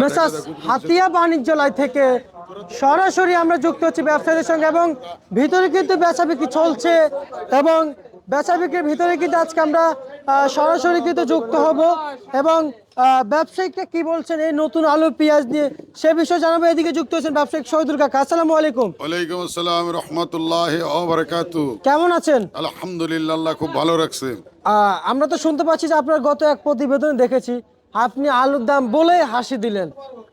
Messrs Hatiya বাণিজ্যালয় থেকে সরাসরি আমরা যুক্ত হচ্ছি ব্যবসায়ীদের সঙ্গে এবং ভিতরে কিন্তু বেচা বিক্রি চলছে এবং বেচা বিক্রির ভিতরে কিন্তু আজকে আমরা সরাসরি কিন্তু যুক্ত হব এবং ব্যবসায়িকটা কি বলছেন এই নতুন আলু পেঁয়াজ নিয়ে সে বিষয়ে জানাব। এদিকে যুক্ত হচ্ছেন ব্যবসায়িক শহীদুল কাকা। আসসালামু আলাইকুম। ওয়ালাইকুম আসসালাম রহমতুল্লাহ বারাকাতু কেমন আছেন? আলহামদুলিল্লাহ খুব ভালো রাখছে। আমরা তো শুনতে পাচ্ছি যে আপনার গত এক প্রতিবেদন দেখেছি আপনি আলুর দাম বলে হাসি দিলেন।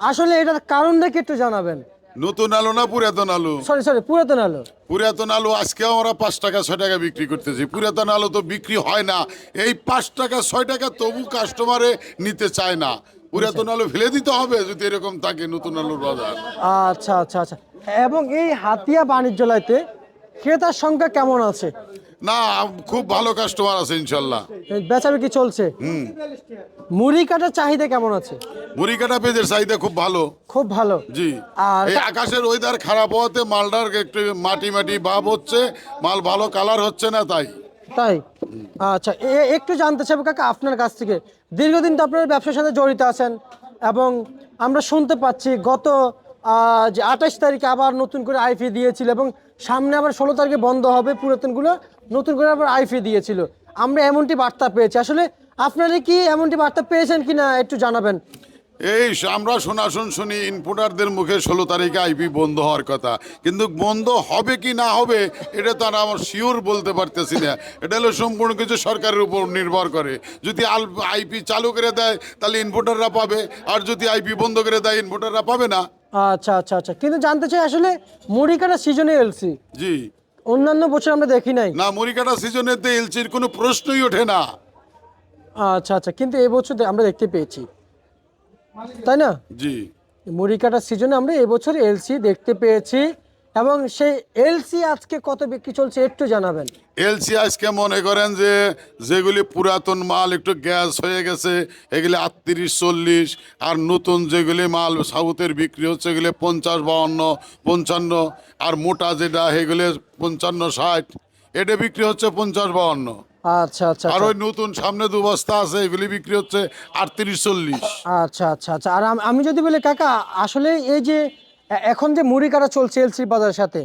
আসলে এটার কারণটা কি একটু জানাবেন। নতুন আলু না পুরাতন আলু? সরি সরি পুরাতন আলু। পুরাতন আলু আজকে আমরা পাঁচ টাকা ছয় টাকা বিক্রি করতেছি। পুরাতন আলু তো বিক্রি হয় না। এই পাঁচ টাকা ছয় টাকা তবু কাস্টমারে নিতে চায় না। পুরাতন আলু ফেলে দিতে হবে যদি এরকম থাকে নতুন আলুর বাজার। আচ্ছা আচ্ছা আচ্ছা। এবং এই হাতিয়া বাণিজ্য লাইতে ক্রেতার সংখ্যা কেমন আছে? না খুব ভালো কাস্টমার আছে ইনশাল্লাহ। বেচা বিক্রি চলছে। মুড়ি কাটার চাহিদা কেমন আছে? মুড়ি কাটা পেঁয়াজের চাহিদা খুব ভালো। খুব ভালো। জি। আর এই আকাশের ওয়েদার খারাপ হওয়াতে মালটার একটু মাটি মাটি ভাব হচ্ছে মাল ভালো কালার হচ্ছে না তাই। তাই? আচ্ছা একটু জানতে চাইব কাকা আপনার কাছ থেকে। দীর্ঘদিন তো আপনার ব্যবসার সাথে জড়িত আছেন এবং আমরা শুনতে পাচ্ছি গত যে আঠাশ তারিখে আবার নতুন করে আইফি দিয়েছিল এবং সামনে আবার ষোলো তারিখে বন্ধ হবে পুরাতনগুলো, নতুন করে আবার আইফি দিয়েছিল। আমরা এমনটি বার্তা পেয়েছি। আসলে আপনারা কি এমনটি বার্তা পেয়েছেন কি না একটু জানাবেন। এই আমরা শোনাশুন শুনি ইনপুটারদের মুখে ষোলো তারিখে আইপি বন্ধ হওয়ার কথা। কিন্তু বন্ধ হবে কি না হবে, এটা তো আর আমার শিওর বলতে পারতেছি না। এটা হলো সম্পূর্ণ কিছু সরকারের উপর নির্ভর করে। যদি আইপি চালু করে দেয়, তাহলে ইনপুটাররা পাবে। আর যদি আইপি বন্ধ করে দেয়, ইনপুটাররা পাবে না। আচ্ছা আচ্ছা আচ্ছা। কিন্তু জানতে চাই আসলে মুড়ি কাটা সিজনে এলসি? জি। অন্যান্য বছর আমরা দেখি নাই। না মুড়ি কাটা সিজনেতে এলসির কোনো প্রশ্নই ওঠে না। আচ্ছা আচ্ছা। কিন্তু এবছর বছর আমরা দেখতে পেয়েছি। তাই না? জি। মুড়ি কাটার সিজনে আমরা এবছর এলসি দেখতে পেয়েছি। এবং সেই এলসি আজকে কত বিক্রি চলছে একটু জানাবেন। এলসি আজকে মনে করেন যে যেগুলি পুরাতন মাল একটু গ্যাস হয়ে গেছে এগুলি আটত্রিশ চল্লিশ আর নতুন যেগুলি মাল সাউথের বিক্রি হচ্ছে এগুলি পঞ্চাশ বাউন্ন পঞ্চান্ন আর মোটা যেটা সেগুলি পঞ্চান্ন ষাট এটা বিক্রি হচ্ছে পঞ্চাশ বাউন্ন। আচ্ছা আচ্ছা আর আচ্ছা। ওই নতুন সামনে দু বস্তা আছে এগুলি বিক্রি হচ্ছে আটত্রিশ চল্লিশ। আচ্ছা আচ্ছা আচ্ছা। আর আমি যদি বলি কাকা আসলে এই যে এখন যে মুড়ি কাটা চলছে এলসি বাজারের সাথে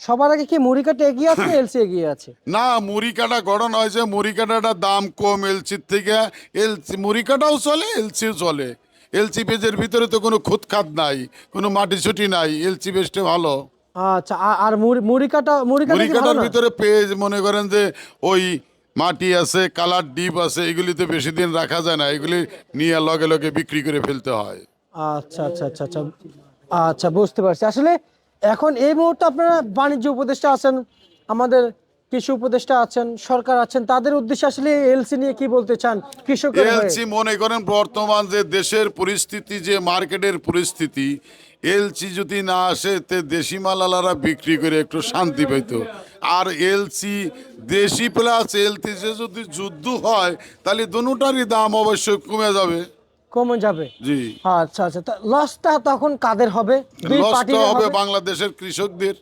সবার আগে কি মুড়ি কাটা এগিয়ে আছে এলসি এগিয়ে আছে? না মুড়ি কাটা গড়ন হয়েছে মুড়ি কাটাটার দাম কম এলসির থেকে। এলসি মুড়ি কাটাও চলে এলসিও চলে। এলসি পেজের ভিতরে তো কোনো খুঁতখাত নাই কোনো মাটি ছুটি নাই এলসি বেস্টে ভালো। আচ্ছা আর মুড়ি মুড়ি কাটা মুড়ি কাটা মুড়ি কাটার ভিতরে পেজ মনে করেন যে ওই মাটি আছে কালার ডিপ আছে এগুলি তো বেশি দিন রাখা যায় না এগুলি নিয়ে লগে লগে বিক্রি করে ফেলতে হয়। আচ্ছা আচ্ছা আচ্ছা আচ্ছা। আচ্ছা বুঝতে পারছি। আসলে এখন এই মুহূর্তে আপনারা বাণিজ্য উপদেষ্টা আছেন, আমাদের কৃষি উপদেষ্টা আছেন, সরকার আছেন, তাদের উদ্দেশ্যে আসলে এলসি নিয়ে কি বলতে চান কৃষক এলসি মনে করেন, বর্তমান যে দেশের পরিস্থিতি, যে মার্কেটের পরিস্থিতি, এলসি যদি না আসে, তে দেশি মালালারা বিক্রি করে একটু শান্তি পেত আর এলসি দেশি প্লাস এলসি যদি যুদ্ধ হয়, তাহলে দুটারই দাম অবশ্যই কমে যাবে। কমে যাবে। জি। আচ্ছা আচ্ছা। লসটা তখন কাদের হবে? দুই হবে বাংলাদেশের কৃষকদের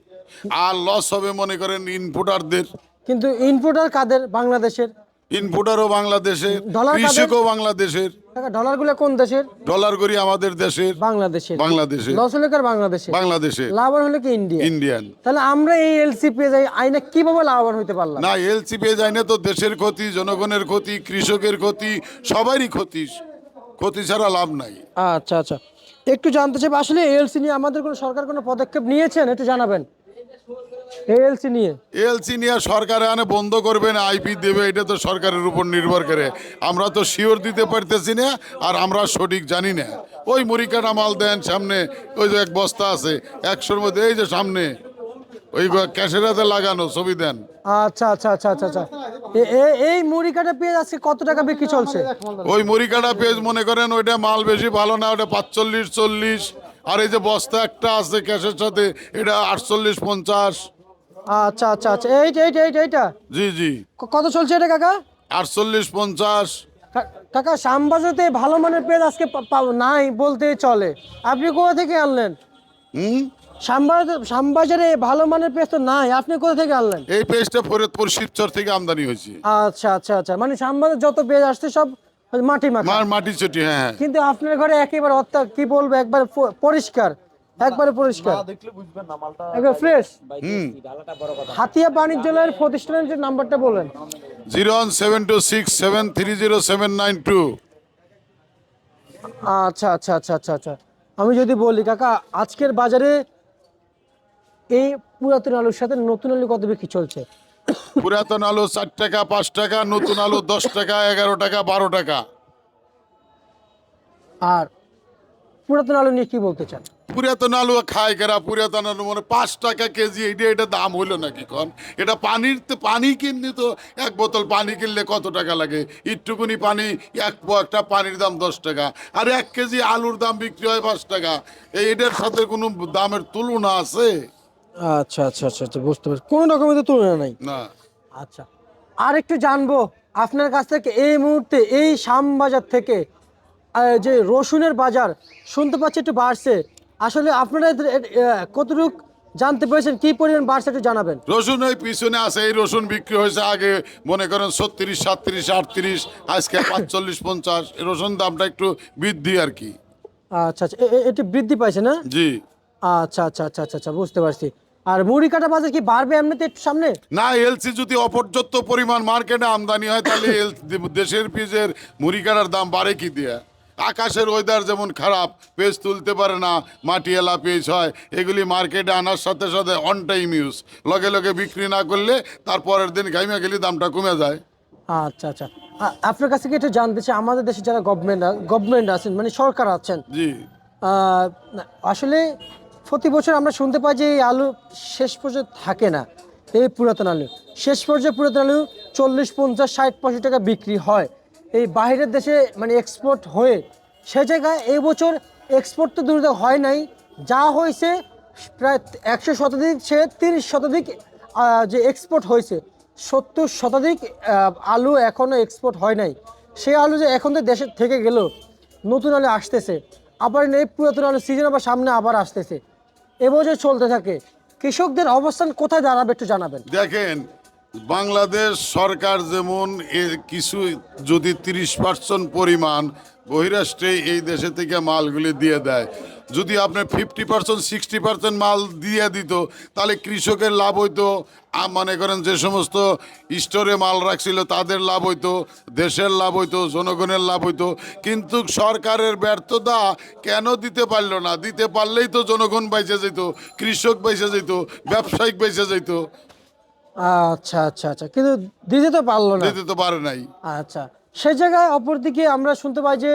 আর লস হবে মনে করেন ইনপুটারদের কিন্তু ইনপুটার কাদের? বাংলাদেশের? ইনপুটারও বাংলাদেশের? কৃষকও বাংলাদেশের। ডলারগুলো কোন দেশের? ডলার করি আমাদের দেশের। বাংলাদেশের। বাংলাদেশের। লস হলে কার বাংলাদেশে বাংলাদেশের। লাভবান হলে কি ইন্ডিয়া ইন্ডিয়ান তাহলে আমরা এই এলসি পেয়ে যাই আইনে কীভাবে লাভবান হইতে পারলাম? না এলসি পেয়ে যায় না তো দেশের ক্ষতি জনগণের ক্ষতি কৃষকের ক্ষতি সবারই ক্ষতি। ক্ষতি ছাড়া লাভ নাই। আচ্ছা আচ্ছা। একটু জানতে চাই আসলে এলসি নিয়ে আমাদের কোনো সরকার কোনো পদক্ষেপ নিয়েছেন? একটু জানাবেন। এলসি নিয়ে। এলসি নিয়ে সরকার আনে বন্ধ করবে না আইপি দেবে এটা তো সরকারের উপর নির্ভর করে। আমরা তো শিওর দিতে পারতেছি না আর আমরা সঠিক জানি না। ওই মুড়িকাটা মাল দেন সামনে ওই যে এক বস্তা আছে একশোর মধ্যে এই যে সামনে ওই ক্যাশেরাতে লাগানো ছবি দেন। আচ্ছা আচ্ছা আচ্ছা আচ্ছা আচ্ছা। এই মুড়ি কাটা পেঁয়াজ আজকে কত টাকা বিক্রি চলছে? ওই মুড়িকাটা পেজ মনে করেন ওইটা মাল বেশি ভালো না ওটা পাঁচচল্লিশ চল্লিশ। আর এই যে বস্তা একটা আছে ক্যাশের সাথে এটা আটচল্লিশ পঞ্চাশ। আচ্ছা আচ্ছা আচ্ছা এইটা এইটা এইটা এইটা? জি জি। কত চলছে এটা কাকা? আটচল্লিশ পঞ্চাশ। কাকা শ্যামবাজাতে ভালো মানের পেঁয়াজ আজকে নাই বলতেই চলে। আপনি কোথা থেকে আনলেন? হুম? শ্যামবাজারে ভালো মানের তো নাই। আপনি কোথা থেকে আনলেন? এই পেজটা ফরিদপুর শিবচর থেকে আমদানি হয়েছে। আচ্ছা আচ্ছা আচ্ছা। মানে শ্যামবাজার যত পেঁয়াজ আসছে সব মাটি মাখা। মাটি চটি হ্যাঁ হ্যাঁ। কিন্তু আপনার ঘরে একেবারে অত্যা কি বলব একবার পরিষ্কার। একবারে পরিষ্কার। একবার ফ্রেশ হাতিয়া প্রতিষ্ঠানের যে নাম্বারটা বলেন। Zero one seven two six seven three zero seven nine two. আচ্ছা আচ্ছা আচ্ছা আচ্ছা আচ্ছা। আমি যদি বলি কাকা আজকের বাজারে এই পুরাতন আলুর সাথে নতুন আলু কত বিক্রি চলছে? পুরাতন আলু চার টাকা পাঁচ টাকা নতুন আলু দশ টাকা এগারো টাকা বারো টাকা। আর পুরাতন আলু নিয়ে কি বলতে চান? পুরাতন আলু খায় কেরা? পুরাতন আলু মানে পাঁচ টাকা কেজি এটা এটা দাম হইল নাকি কন এটা পানির তো পানি কিনলে তো এক বোতল পানি কিনলে কত টাকা লাগে? একটুকুনি পানি এক একটা পানির দাম দশ টাকা। আর এক কেজি আলুর দাম বিক্রি হয় পাঁচ টাকা। এই এটার সাথে কোনো দামের তুলনা আছে? আচ্ছা আচ্ছা আচ্ছা আচ্ছা বুঝতে পারছি। কোনো রকমের তো তুলনা নাই। না। আচ্ছা আর একটু জানব আপনার কাছ থেকে এই মুহূর্তে এই শ্যামবাজার থেকে আহ, যে রসুনের বাজার শুনতে পাচ্ছি একটু বাড়ছে। আসলে আপনারা এদের- এ- এ, কতটুক জানতে পেরেছেন কি পরিমাণ বাড়ছে একটু জানাবেন। রসুন ওই পিছনে আছে এই রসুন বিক্রি হয়েছে আগে মনে করেন ছত্রিশ সাতত্রিশ আটত্রিশ আজকে পাঁচচল্লিশ পঞ্চাশ রসুন দামটা একটু বৃদ্ধি আর কি। আচ্ছা আচ্ছা এ- এ- এটি বৃদ্ধি পাইছে না? জি। আচ্ছা আচ্ছা আচ্ছা আচ্ছা আচ্ছা বুঝতে পারছি। আর মুড়ি কাটা বাজার কি বাড়বে এমনিতে সামনে? না এলসি যদি অপর্যাপ্ত পরিমাণ মার্কেটে আমদানি হয় তাহলে দেশের পিসের মুড়ি কাটার দাম বাড়ে কি দিয়ে? আকাশের ওয়েদার যেমন খারাপ পেজ তুলতে পারে না মাটি এলা পেজ হয় এগুলি মার্কেটে আনার সাথে সাথে অন টাইম ইউজ লগে লগে বিক্রি না করলে তারপরের দিন গাইমা গেলে দামটা কমে যায়। আচ্ছা আচ্ছা। আপনার কাছে কি একটু জানতে চাই আমাদের দেশে যারা গভর্নমেন্ট গভর্নমেন্ট আছেন মানে সরকার আছেন জি। আসলে প্রতি বছর আমরা শুনতে পাই যে এই আলু শেষ পর্যন্ত থাকে না, এই পুরাতন আলু। শেষ পর্যায়ে পুরাতন আলু চল্লিশ, পঞ্চাশ, ষাট, পঁয়ষট্টি টাকা বিক্রি হয়। এই বাইরের দেশে মানে এক্সপোর্ট হয়ে, সে জায়গায় এই বছর এক্সপোর্ট তো দূরত হয় নাই। যা হয়েছে প্রায় একশো শতাধিক সে তিরিশ শতাধিক যে এক্সপোর্ট হয়েছে, সত্তর শতাধিক আলু এখনও এক্সপোর্ট হয় নাই। সেই আলু যে এখন তো দেশে থেকে গেল, নতুন আলু আসতেছে। আবার এই পুরাতন আলু সিজন আবার সামনে আবার আসতেছে। এবছর চলতে থাকে। কৃষকদের অবস্থান কোথায় দাঁড়াবে একটু জানাবেন। দেখেন, বাংলাদেশ সরকার যেমন কিছু যদি তিরিশ পার্সেন্ট পরিমাণ বহিরাষ্ট্রে এই দেশে থেকে মালগুলি দিয়ে দেয় যদি আপনি ফিফটি পার্সেন্ট সিক্সটি পার্সেন্ট মাল দিয়ে দিত তাহলে কৃষকের লাভ হইতো। মনে করেন যে সমস্ত স্টোরে মাল রাখছিল তাদের লাভ হইতো দেশের লাভ হইতো জনগণের লাভ হইতো। কিন্তু সরকারের ব্যর্থতা কেন দিতে পারল না? দিতে পারলেই তো জনগণ বেঁচে যেত কৃষক বেঁচে যেত ব্যবসায়িক বেঁচে যেত। আচ্ছা আচ্ছা আচ্ছা। কিন্তু দিতে তো পারল না। দিতে তো পারে নাই। আচ্ছা। সে জায়গায় অপরদিকে আমরা শুনতে পাই যে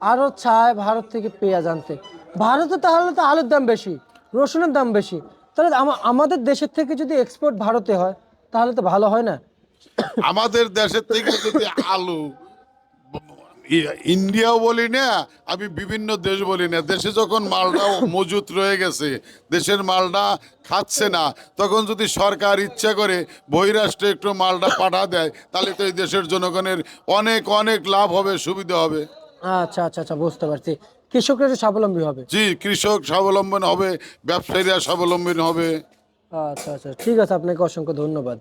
আরও চায় ভারত থেকে পেঁয়াজ আনতে। ভারতে তাহলে তো আলুর দাম বেশি রসুনের দাম বেশি। তাহলে আমাদের দেশের থেকে যদি এক্সপোর্ট ভারতে হয় তাহলে তো ভালো হয় না? আমাদের দেশের থেকে যদি আলু ইন্ডিয়াও বলি না আমি বিভিন্ন দেশ বলি না। দেশে যখন মালটা মজুত রয়ে গেছে দেশের মালটা খাচ্ছে না তখন যদি সরকার ইচ্ছা করে বহিরাষ্ট্রে একটু মালটা পাঠা দেয় তাহলে তো এই দেশের জনগণের অনেক অনেক লাভ হবে সুবিধা হবে। আচ্ছা আচ্ছা আচ্ছা বুঝতে পারছি। কৃষকরা স্বাবলম্বী হবে। জি কৃষক স্বাবলম্বন হবে ব্যবসায়ীরা স্বাবলম্বী হবে। আচ্ছা আচ্ছা ঠিক আছে আপনাকে অসংখ্য ধন্যবাদ।